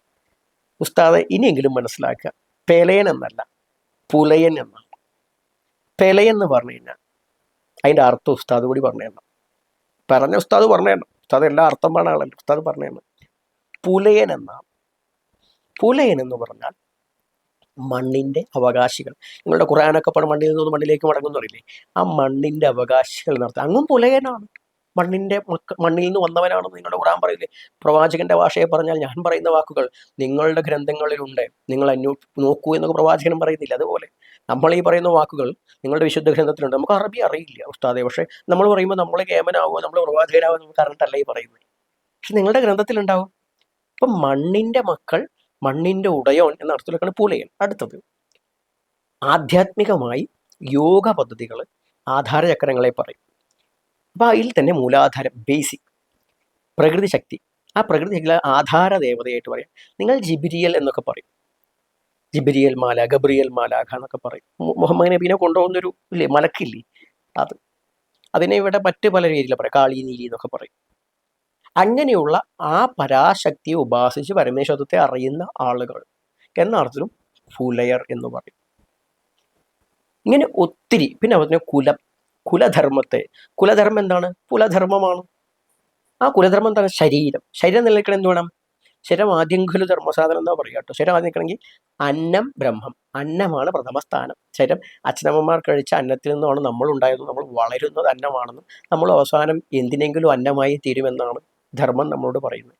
ഉസ്താദ് ഇനിയെങ്കിലും മനസ്സിലാക്കുക. പെലയൻ എന്നല്ല പുലയൻ എന്നാണ്. പെലയൻ എന്ന് പറഞ്ഞു കഴിഞ്ഞാൽ അതിന്റെ അർത്ഥം ഉസ്താദ് കൂടി പറഞ്ഞു പറഞ്ഞ ഉസ്താദ് പറഞ്ഞു ഉസ്താദ് എല്ലാ അർത്ഥം പറഞ്ഞ ഉസ്താദ് പറഞ്ഞു തരണം. പുലയൻ എന്നാണ്. പുലയൻ എന്ന് പറഞ്ഞാൽ മണ്ണിന്റെ അവകാശികൾ. നിങ്ങളുടെ ഖുറാനൊക്കെ പണം മണ്ണിൽ നിന്ന് മണ്ണിലേക്ക് മടങ്ങുന്നു പറയില്ലേ ആ മണ്ണിന്റെ അവകാശികൾ നടത്തുക. അങ്ങും പുലയനാണ്. മണ്ണിന്റെ മക്ക മണ്ണിൽ നിന്ന് വന്നവനാണെന്ന് നിങ്ങളുടെ ഖുറാൻ പറയില്ലേ പ്രവാചകന്റെ ഭാഷയെ പറഞ്ഞാൽ ഞാൻ പറയുന്ന വാക്കുകൾ നിങ്ങളുടെ ഗ്രന്ഥങ്ങളിലുണ്ട്. നിങ്ങൾ അന്വേ നോക്കൂ എന്നൊക്കെ പ്രവാചകനും പറയുന്നില്ല. അതുപോലെ നമ്മൾ ഈ പറയുന്ന വാക്കുകൾ നിങ്ങളുടെ വിശുദ്ധ ഗ്രന്ഥത്തിലുണ്ട്. നമുക്ക് അറബി അറിയില്ല ഉസ്താദെ. പക്ഷേ നമ്മൾ പറയുമ്പോൾ നമ്മൾ കേമനാവുക നമ്മൾ പ്രവാചകനാവുക നമുക്ക് അറിഞ്ഞിട്ടല്ല ഈ പറയുന്നത്. പക്ഷെ നിങ്ങളുടെ ഗ്രന്ഥത്തിലുണ്ടാവും. ഇപ്പം മണ്ണിന്റെ മക്കൾ മണ്ണിന്റെ ഉടയോൻ എന്ന അർത്ഥത്തിലേക്കാണ് പൂലയൻ അടുത്തത് ആധ്യാത്മികമായി യോഗ പദ്ധതികൾ ആധാരചക്രങ്ങളെ പറയും. അപ്പോൾ അതിൽ തന്നെ മൂലാധാരം ബേസിക് പ്രകൃതി ശക്തി ആ പ്രകൃതി ശക്തി ആധാര ദേവതയായിട്ട് പറയാം. നിങ്ങൾ ജിബിരിയൽ എന്നൊക്കെ പറയും. ജിബിരിയൽ മാല ഗബ്രിയൽ മാലാഖ എന്നൊക്കെ പറയും. മുഹമ്മദ് നബീനെ കൊണ്ടുപോകുന്നൊരു ഇല്ലേ മലക്കില്ലേ? അത്. അതിനെ ഇവിടെ മറ്റ് പല രീതിയിലാണ് പറയാം കാളി നീലി എന്നൊക്കെ പറയും. അങ്ങനെയുള്ള ആ പരാശക്തിയെ ഉപാസിച്ച് പരമേശ്വരത്തെ അറിയുന്ന ആളുകൾ. എന്നർത്ഥത്തിലും ഫുലയർ എന്ന് പറയും. ഇങ്ങനെ ഒത്തിരി പിന്നെ അതിനെ കുലം കുലധർമ്മത്തെ. കുലധർമ്മം എന്താണ്? കുലധർമ്മമാണ്. ആ കുലധർമ്മം എന്താണ്? ശരീരം. ശരീരം നിലനിൽക്കണം എന്ത് വേണം? ശരീരം ആദ്യം ഖുലു ധർമ്മസാധനം എന്നാ പറയുക കേട്ടോ. ശരീരം ആദ്യം നിൽക്കണമെങ്കിൽ അന്നം ബ്രഹ്മം. അന്നമാണ് പ്രഥമ സ്ഥാനം. ശരീരം അച്ഛനമ്മമാർ കഴിച്ച അന്നത്തിൽ നിന്നാണ് നമ്മൾ ഉണ്ടായത് നമ്മൾ വളരുന്നത് അന്നമാണെന്നും നമ്മൾ അവസാനം എന്തിനെങ്കിലും അന്നമായി തീരുമെന്നാണ് ധർമ്മം നമ്മളോട് പറയുന്നത്.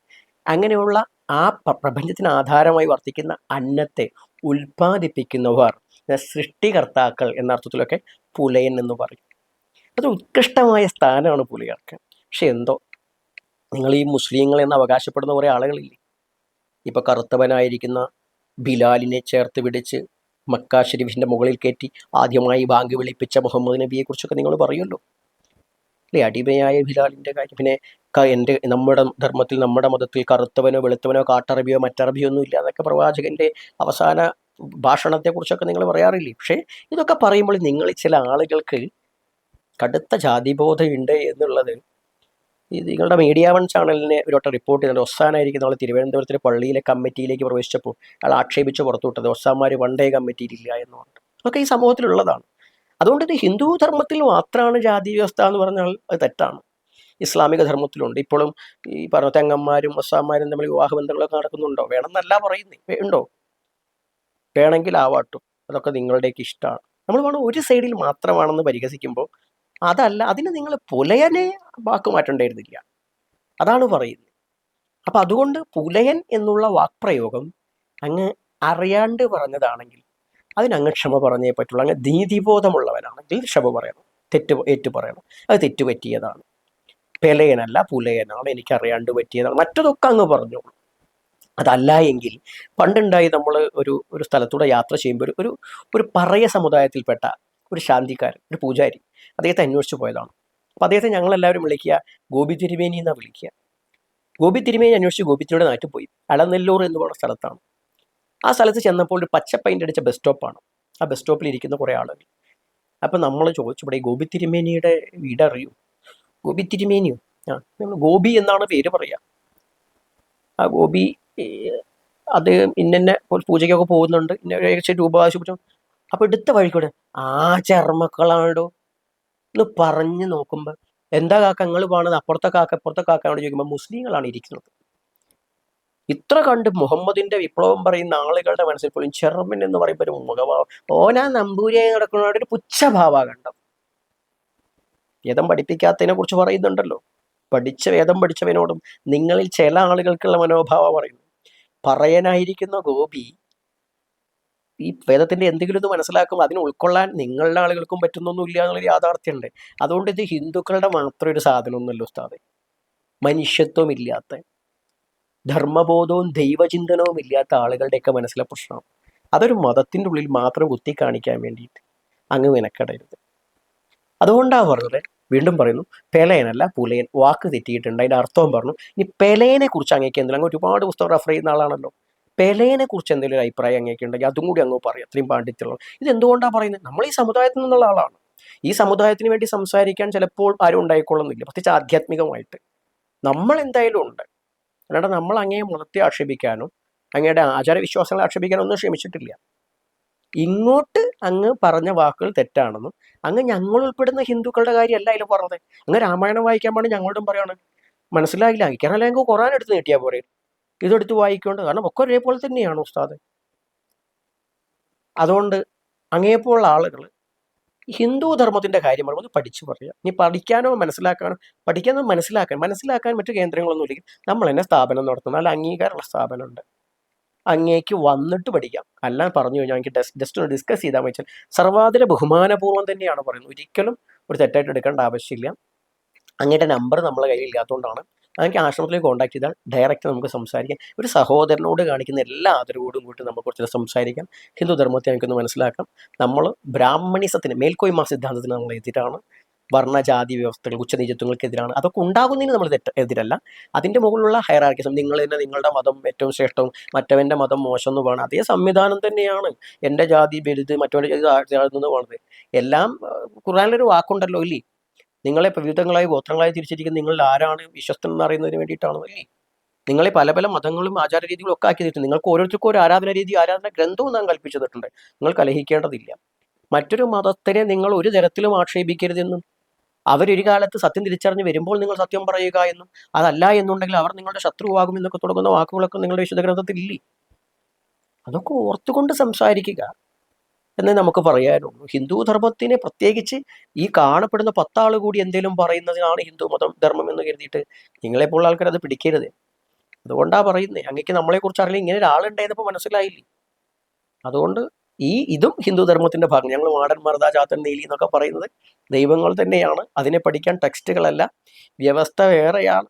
അങ്ങനെയുള്ള ആ പ്രപഞ്ചത്തിന് ആധാരമായി വർത്തിക്കുന്ന അന്നത്തെ ഉൽപ്പാദിപ്പിക്കുന്നവർ സൃഷ്ടികർത്താക്കൾ എന്ന അർത്ഥത്തിലൊക്കെ പുലയൻ എന്ന് പറയും. അത് ഉത്കൃഷ്ടമായ സ്ഥാനമാണ് പുലികർക്ക് പക്ഷെ എന്തോ നിങ്ങൾ ഈ മുസ്ലിങ്ങൾ എന്ന് അവകാശപ്പെടുന്ന കുറേ ആളുകളില്ലേ? ഇപ്പൊ കറുത്തവനായിരിക്കുന്ന ബിലാലിനെ ചേർത്ത് പിടിച്ച് മക്ക ഷെരീഫിന്റെ മുകളിൽ കയറ്റി ആദ്യമായി ബാങ്ക് വിളിപ്പിച്ച മുഹമ്മദ് നബിയെ കുറിച്ചൊക്കെ നിങ്ങൾ പറയുമല്ലോ. അല്ലേ? അടിമയായ ബിലാലിന്റെ കാര്യം. പിന്നെ എന്റെ നമ്മുടെ ധർമ്മത്തിൽ നമ്മുടെ മതത്തിൽ കറുത്തവനോ വെളുത്തവനോ കാട്ടറബിയോ മറ്ററബിയോ ഒന്നും ഇല്ല അതൊക്കെ പ്രവാചകന്റെ അവസാന ഭാഷണത്തെക്കുറിച്ചൊക്കെ നിങ്ങൾ പറയാറില്ലേ? പക്ഷേ ഇതൊക്കെ പറയുമ്പോൾ നിങ്ങൾ ചില ആളുകൾക്ക് കടുത്ത ജാതിബോധമുണ്ട് എന്നുള്ളത് നിങ്ങളുടെ മീഡിയ വൺ ചാനലിനെ ഒരു വട്ടം റിപ്പോർട്ട് ചെയ്തിട്ടുണ്ട് ഒസാനായിരിക്കും നമ്മൾ തിരുവനന്തപുരത്തിലെ പള്ളിയിലെ കമ്മിറ്റിയിലേക്ക് പ്രവേശിച്ചപ്പോൾ അയാൾ ആക്ഷേപിച്ച് പുറത്തുവിട്ടത് ഒസാമാർ വണ്ടേ കമ്മിറ്റിയിലില്ല എന്ന് പറഞ്ഞു. അതൊക്കെ ഈ സമൂഹത്തിലുള്ളതാണ്. അതുകൊണ്ട് ഇത് ഹിന്ദു ധർമ്മത്തിൽ മാത്രമാണ് ജാതി വ്യവസ്ഥ എന്ന് പറഞ്ഞാൽ അത് തെറ്റാണ്. ഇസ്ലാമിക ധർമ്മത്തിലുണ്ട്. ഇപ്പോഴും ഈ പറഞ്ഞ തെങ്ങന്മാരും ഒസാമാരും തമ്മിൽ വിവാഹ ബന്ധങ്ങളൊക്കെ നടക്കുന്നുണ്ടോ? വേണമെന്നല്ല പറയുന്നേ. ഉണ്ടോ? വേണമെങ്കിൽ ആവാട്ടും. അതൊക്കെ നിങ്ങളുടെയൊക്കെ ഇഷ്ടമാണ് നമ്മൾ വേണം ഒരു സൈഡിൽ മാത്രമാണെന്ന് പരിഹസിക്കുമ്പോൾ അതല്ല അതിന് നിങ്ങൾ പുലയനെ വാക്ക് മാറ്റേണ്ടിയിരുന്നില്ല അതാണ് പറയുന്നത്. അപ്പം അതുകൊണ്ട് പുലയൻ എന്നുള്ള വാക്പ്രയോഗം അങ്ങ് അറിയാണ്ട് പറഞ്ഞതാണെങ്കിൽ അതിനങ്ങ് ക്ഷമ പറഞ്ഞേ പറ്റുള്ളൂ. അങ്ങ് നീതിബോധമുള്ളവനാണെങ്കിൽ ക്ഷമ പറയണം. തെറ്റ് ഏറ്റു പറയണം അത് തെറ്റ് പറ്റിയതാണ് പെലയനല്ല പുലയനാണ് എനിക്കറിയാണ്ട് പറ്റിയതാണ്. മറ്റതൊക്കെ അങ്ങ് പറഞ്ഞോളൂ. അതല്ല എങ്കിൽ പണ്ടുണ്ടായി നമ്മൾ ഒരു ഒരു സ്ഥലത്തൂടെ യാത്ര ചെയ്യുമ്പോൾ ഒരു ഒരു പറയ സമുദായത്തിൽപ്പെട്ട ഒരു ശാന്തിക്കാരൻ ഒരു പൂജാരി അദ്ദേഹത്തെ അന്വേഷിച്ച് പോയതാണ്. അപ്പോൾ അദ്ദേഹത്തെ ഞങ്ങളെല്ലാവരും വിളിക്കുക ഗോപി തിരുമേനി എന്നാണ് വിളിക്കുക. ഗോപി തിരുമേനി അന്വേഷിച്ച് ഗോപി നാട്ടിൽ പോയി. അളനെല്ലൂർ എന്ന് പറയുന്ന സ്ഥലത്താണ്. ആ സ്ഥലത്ത് ചെന്നപ്പോൾ ഒരു പച്ച പെയിന്റ് അടിച്ച ബസ് സ്റ്റോപ്പാണ് ആ ബസ് സ്റ്റോപ്പിൽ ഇരിക്കുന്ന കുറേ ആളുകൾ. അപ്പോൾ നമ്മൾ ചോദിച്ചു ഇവിടെ ഗോപി തിരുമേനിയുടെ വീട് അറിയൂ ഗോപി തിരുമേനിയോ ആ നമ്മൾ ഗോപി എന്നാണ് പേര് പറയുക ആ ഗോപി അത് ഇന്നെ പൂജയ്ക്കൊക്കെ പോകുന്നുണ്ട്. ഇന്ന ഏകദേശം രൂപ ആവശ്യപ്പെട്ടു അപ്പോൾ എടുത്ത വഴിക്കൂടെ ആ ചർമ്മക്കളാണോ എന്ന് പറഞ്ഞു നോക്കുമ്പോൾ എന്താ കാക്ക നിങ്ങൾ പോണത്? അപ്പുറത്തെ കാക്ക അപ്പുറത്തെ കാക്കയോട് ചോദിക്കുമ്പോൾ മുസ്ലിങ്ങളാണ് ഇരിക്കുന്നത്. ഇത്ര കണ്ട് മുഹമ്മദിന്റെ വിപ്ലവം പറയുന്ന ആളുകളുടെ മനസ്സിൽ പോലും ചെറുമൻ എന്ന് പറയുമ്പോൾ ഒരു മുഖഭാവം. ഓനാ നമ്പൂരിയായി നടക്കുന്നവരുടെ ഒരു പുച്ഛഭാവ കണ്ടത്. വേദം പഠിപ്പിക്കാത്തതിനെ കുറിച്ച് പറയുന്നുണ്ടല്ലോ. പഠിച്ച വേദം പഠിച്ചവനോടും നിങ്ങളിൽ ചില ആളുകൾക്കുള്ള മനോഭാവം പറയുന്നു. പറയാനായിരിക്കുന്ന ഗോപി ഈ വേദത്തിന്റെ എന്തെങ്കിലും ഇത് മനസ്സിലാക്കും അതിനെ ഉൾക്കൊള്ളാൻ നിങ്ങളുടെ ആളുകൾക്കും പറ്റുന്നൊന്നുമില്ല എന്നുള്ള യാഥാർത്ഥ്യമുണ്ട്. അതുകൊണ്ട് ഇത് ഹിന്ദുക്കളുടെ മാത്രം ഒരു സാധനമൊന്നുമല്ല ഉസ്താദെ. മനുഷ്യത്വം ഇല്ലാത്ത ധർമ്മബോധവും ദൈവചിന്തനവും ഇല്ലാത്ത ആളുകളുടെയൊക്കെ മനസ്സിലെ പ്രശ്നം. അതൊരു മതത്തിന്റെ ഉള്ളിൽ മാത്രം കുത്തി കാണിക്കാൻ വേണ്ടിയിട്ട് അങ്ങ് വിനക്കടരുത് അതുകൊണ്ടാണ് പറഞ്ഞത്. വീണ്ടും പറയുന്നു പെലയനല്ല പുലയൻ വാക്ക് തെറ്റിയിട്ടുണ്ട്. അതിന്റെ അർത്ഥവും പറഞ്ഞു. ഇനി പെലയനെ കുറിച്ച് അങ്ങേക്ക് എന്തെങ്കിലും അങ്ങ് ഒരുപാട് പുസ്തകം റെഫർ ചെയ്യുന്ന ആളാണല്ലോ. പെലയനെ കുറിച്ച് എന്തെങ്കിലും ഒരു അഭിപ്രായം അങ്ങേക്ക് ഉണ്ടെങ്കിൽ അതും കൂടി അങ്ങ് പറയും. അത്രയും പാണ്ഡിത്യമുള്ള ഇത് എന്തുകൊണ്ടാണ് പറയുന്നത്? നമ്മൾ ഈ സമുദായത്തിൽ നിന്നുള്ള ആളാണ്. ഈ സമുദായത്തിന് വേണ്ടി സംസാരിക്കാൻ ചിലപ്പോൾ ആരും ഉണ്ടായിക്കൊള്ളുന്നില്ല. പ്രത്യേകിച്ച് ആധ്യാത്മികമായിട്ട്. നമ്മൾ എന്തായാലും ഉണ്ട്. അല്ലാണ്ട് നമ്മൾ അങ്ങേ മതത്തെ ആക്ഷേപിക്കാനും അങ്ങയുടെ ആചാരവിശ്വാസങ്ങളെ വിശ്വാസങ്ങളെ ഒന്നും ശ്രമിച്ചിട്ടില്ല ഇങ്ങോട്ട് അങ്ങ് പറഞ്ഞ വാക്കുകൾ തെറ്റാണെന്നും അങ്ങ് ഞങ്ങൾ ഉൾപ്പെടുന്ന ഹിന്ദുക്കളുടെ കാര്യമല്ല അതിൽ പറഞ്ഞത്. അങ്ങ് രാമായണം വായിക്കാൻ വേണ്ടി ഞങ്ങളോടും പറയാണ്. മനസ്സിലായില്ല. അയക്കാനല്ല ഞങ്ങൾക്ക് ഖുറാൻ എടുത്ത് നീട്ടിയാൽ പോരെ. ഇതെടുത്ത് വായിക്കൊണ്ട് കാരണം ഒക്കെ ഒരേപോലെ തന്നെയാണ് ഉസ്താദ്. അതുകൊണ്ട് അങ്ങേപ്പോലുള്ള ആളുകൾ ഹിന്ദു ധർമ്മത്തിന്റെ കാര്യം പറയുമ്പോൾ പഠിച്ചു പറയുക ഇനി പഠിക്കാനോ മനസ്സിലാക്കാനോ പഠിക്കാനോ മനസ്സിലാക്കാൻ മനസ്സിലാക്കാൻ മറ്റു കേന്ദ്രങ്ങളൊന്നും ഇല്ലെങ്കിൽ നമ്മൾ തന്നെ സ്ഥാപനം നടത്തുന്ന അല്ല അംഗീകാരമുള്ള സ്ഥാപനമുണ്ട്. അങ്ങേക്ക് വന്നിട്ട് പഠിക്കാം. അല്ല പറഞ്ഞു കഴിഞ്ഞാൽ എനിക്ക് ജസ്റ്റ് ഒന്ന് ഡിസ്കസ് ചെയ്താൽ വെച്ചാൽ സർവാതിര ബഹുമാനപൂർവം തന്നെയാണ് പറയുന്നത്. ഒരിക്കലും ഒരു തെറ്റായിട്ട് എടുക്കേണ്ട ആവശ്യമില്ല. അങ്ങയുടെ നമ്പർ നമ്മളെ കയ്യിൽ ഇല്ലാത്തതുകൊണ്ടാണ് എനിക്ക് ആശ്രമത്തിലേക്ക് കോൺടാക്ട് ചെയ്താൽ ഡയറക്റ്റ് നമുക്ക് സംസാരിക്കാം. ഒരു സഹോദരനോട് കാണിക്കുന്ന എല്ലാ ആദരവോടും കൂട്ടി നമുക്ക് കുറച്ച് സംസാരിക്കാം. ഹിന്ദു ധർമ്മത്തെ മനസ്സിലാക്കാം. നമ്മൾ ബ്രാഹ്മണിസത്തിന് മേൽക്കോയ്മ സിദ്ധാന്തത്തിന് നമ്മൾ വർണജാതി വ്യവസ്ഥകൾ ഉച്ചനീചത്വങ്ങൾക്കെതിരാണ്. അതൊക്കെ ഉണ്ടാകുന്നതിന് നമ്മൾ എതിരല്ല. അതിന്റെ മുകളിലുള്ള ഹയറാർക്കിസം നിങ്ങൾ തന്നെ നിങ്ങളുടെ മതം ഏറ്റവും ശ്രേഷ്ഠവും മറ്റവന്റെ മതം മോശം എന്ന് വേണം അതേ സംവിധാനം തന്നെയാണ് എന്റെ ജാതി വലുത് മറ്റവന്റെ ജാതി താഴ്ന്നു പോണത്. എല്ലാം ഖുറാനിലൊരു വാക്കുണ്ടല്ലോ ഇല്ലേ? നിങ്ങളെ വിവിധങ്ങളായി ഗോത്രങ്ങളായി തിരിച്ചിരിക്കുന്ന നിങ്ങളിൽ ആരാണ് വിശ്വസ്തൻ എന്ന് അറിയുന്നതിന് വേണ്ടിയിട്ടാണ് ഇല്ലേ? നിങ്ങളെ പല പല മതങ്ങളും ആചാര രീതികളും ഒക്കെ ആക്കി തീർച്ചു നിങ്ങൾക്ക് ഓരോരുത്തർക്കും ഒരു ആരാധന രീതി ആരാധന ഗ്രന്ഥവും നാം കൽപ്പിച്ചിട്ടുണ്ട് നിങ്ങൾ കലഹിക്കേണ്ടതില്ല മറ്റൊരു മതത്തിനെ നിങ്ങൾ ഒരു തരത്തിലും ആക്ഷേപിക്കരുതെന്നും അവരൊരു കാലത്ത് സത്യം തിരിച്ചറിഞ്ഞ് വരുമ്പോൾ നിങ്ങൾ സത്യം പറയുക എന്നും അതല്ല എന്നുണ്ടെങ്കിൽ അവർ നിങ്ങളുടെ ശത്രുവാകും എന്നൊക്കെ തുടങ്ങുന്ന വാക്കുകളൊക്കെ നിങ്ങളുടെ വിശുദ്ധ ഗ്രന്ഥത്തിൽ ഇല്ലേ? അതൊക്കെ ഓർത്തുകൊണ്ട് സംസാരിക്കുക എന്നേ നമുക്ക് പറയാനുള്ളൂ. ഹിന്ദു ധർമ്മത്തിനെ പ്രത്യേകിച്ച് ഈ കാണപ്പെടുന്ന പത്താൾ കൂടി എന്തെങ്കിലും പറയുന്നതിനാണ് ഹിന്ദു മതം ധർമ്മം എന്ന് കരുതിയിട്ട് നിങ്ങളെപ്പോലുള്ള ആൾക്കാർ അത് പിടിക്കരുത്. അതുകൊണ്ടാണ് പറയുന്നത് അങ്ങക്ക് നമ്മളെക്കുറിച്ച് അറിയില്ല ഇങ്ങനെ ഒരാളുണ്ടായിരുന്നപ്പോൾ മനസ്സിലായില്ലേ? അതുകൊണ്ട് ഈ ഇതും ഹിന്ദു ധർമ്മത്തിന്റെ ഭാഗം. ഞങ്ങൾ മാടൻ മർദ ചാത്തൻ നീലി എന്നൊക്കെ പറയുന്നത് ദൈവങ്ങൾ തന്നെയാണ്. അതിനെ പഠിക്കാൻ ടെക്സ്റ്റുകളല്ല വ്യവസ്ഥ വേറെയാണ്.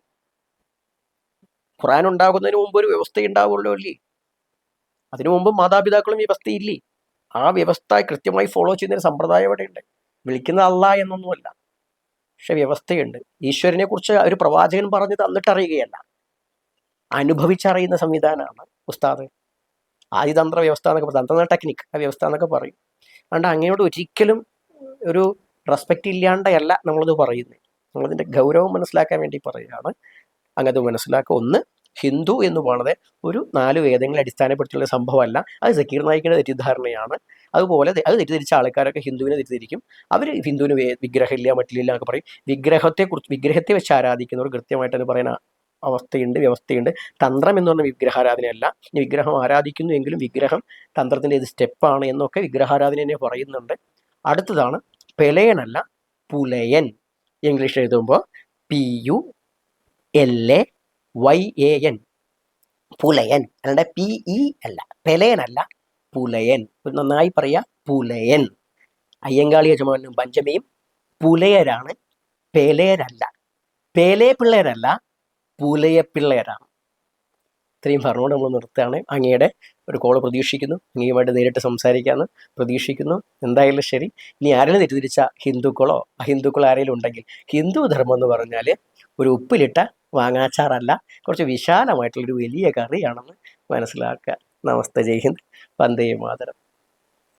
ഖുറാൻ ഉണ്ടാകുന്നതിന് മുമ്പ് ഒരു വ്യവസ്ഥ ഉണ്ടാവുള്ളൂ അല്ലേ? അതിനു മുമ്പ് മാതാപിതാക്കളും വ്യവസ്ഥയില്ലേ? ആ വ്യവസ്ഥ കൃത്യമായി ഫോളോ ചെയ്യുന്നൊരു സമ്പ്രദായം ഇവിടെയുണ്ട്. വിളിക്കുന്ന അല്ല എന്നൊന്നുമല്ല പക്ഷെ വ്യവസ്ഥയുണ്ട്. ഈശ്വരനെ കുറിച്ച് ഒരു പ്രവാചകൻ പറഞ്ഞ് തന്നിട്ട് അറിയുകയല്ല അനുഭവിച്ചറിയുന്ന സംവിധാനമാണ് ഉസ്താദ്. ആദിതന്ത്ര വ്യവസ്ഥ എന്നൊക്കെ പറയും. തന്ത്ര ടെക്നിക് ആ വ്യവസ്ഥ എന്നൊക്കെ പറയും. അതുകൊണ്ട് അങ്ങയോട് ഒരിക്കലും ഒരു റെസ്പെക്റ്റ് ഇല്ലാണ്ടല്ല നമ്മളത് പറയുന്നത് നമ്മളതിന്റെ ഗൗരവം മനസ്സിലാക്കാൻ വേണ്ടി പറയുകയാണ്. അങ്ങത് മനസ്സിലാക്കുക. ഒന്ന് ഹിന്ദു എന്ന് പറയുന്നത് ഒരു നാല് വേദങ്ങളെ അടിസ്ഥാനപ്പെടുത്തിയുള്ള സംഭവമല്ല. അത് സക്കീർ നായിക്കിന്റെ തെറ്റിദ്ധാരണയാണ്. അതുപോലെ അത് തെറ്റിദ്ധരിച്ച ആൾക്കാരൊക്കെ ഹിന്ദുവിനെ തെറ്റിദ്ധരിക്കും. അവർ ഹിന്ദുവിന് വിഗ്രഹമില്ല മറ്റില്ല എന്നൊക്കെ പറയും. വിഗ്രഹത്തെക്കുറിച്ച് വിഗ്രഹത്തെ വെച്ച് ആരാധിക്കുന്നവർ കൃത്യമായിട്ട് പറയുന്ന അവസ്ഥയുണ്ട് വ്യവസ്ഥയുണ്ട്. തന്ത്രം എന്ന് പറഞ്ഞ വിഗ്രഹാരാധനയല്ല. വിഗ്രഹം ആരാധിക്കുന്നു എങ്കിലും വിഗ്രഹം തന്ത്രത്തിന്റെ ഇത് സ്റ്റെപ്പാണ് എന്നൊക്കെ വിഗ്രഹാരാധന പറയുന്നുണ്ട്. അടുത്തതാണ് പെലയനല്ല പുലയൻ. ഇംഗ്ലീഷ് എഴുതുമ്പോൾ P U L A Y A N പുലയൻ അല്ലാണ്ട് പി ഇ അല്ല പെലയനല്ല പുലയൻ. നന്നായി പറയാ പുലയൻ. അയ്യങ്കാളി യജമാനും പഞ്ചമിയും പുലയരാണ് പേലേരല്ല പേലേ പിള്ളേരല്ല പൂലയപ്പിള്ളയരാണ്. ഇത്രയും പറഞ്ഞുകൊണ്ട് നമ്മൾ നിർത്തുകയാണ്. അങ്ങയുടെ ഒരു കോൾ പ്രതീക്ഷിക്കുന്നു. അങ്ങയുമായിട്ട് നേരിട്ട് സംസാരിക്കാമെന്ന് പ്രതീക്ഷിക്കുന്നു. എന്തായാലും ശരി. ഇനി ആരെങ്കിലും തെറ്റിദ്ധരിച്ച ഹിന്ദുക്കളോ അഹിന്ദുക്കളോ ആരെങ്കിലും ഉണ്ടെങ്കിൽ ഹിന്ദു ധർമ്മം എന്ന് പറഞ്ഞാൽ ഒരു ഉപ്പിലിട്ട വാങ്ങാച്ചാറല്ല കുറച്ച് വിശാലമായിട്ടുള്ളൊരു വലിയ കറിയാണെന്ന് മനസ്സിലാക്കുക. നമസ്തേ. ജയ് ഹിന്ദ്. വന്ദേ മാതരം.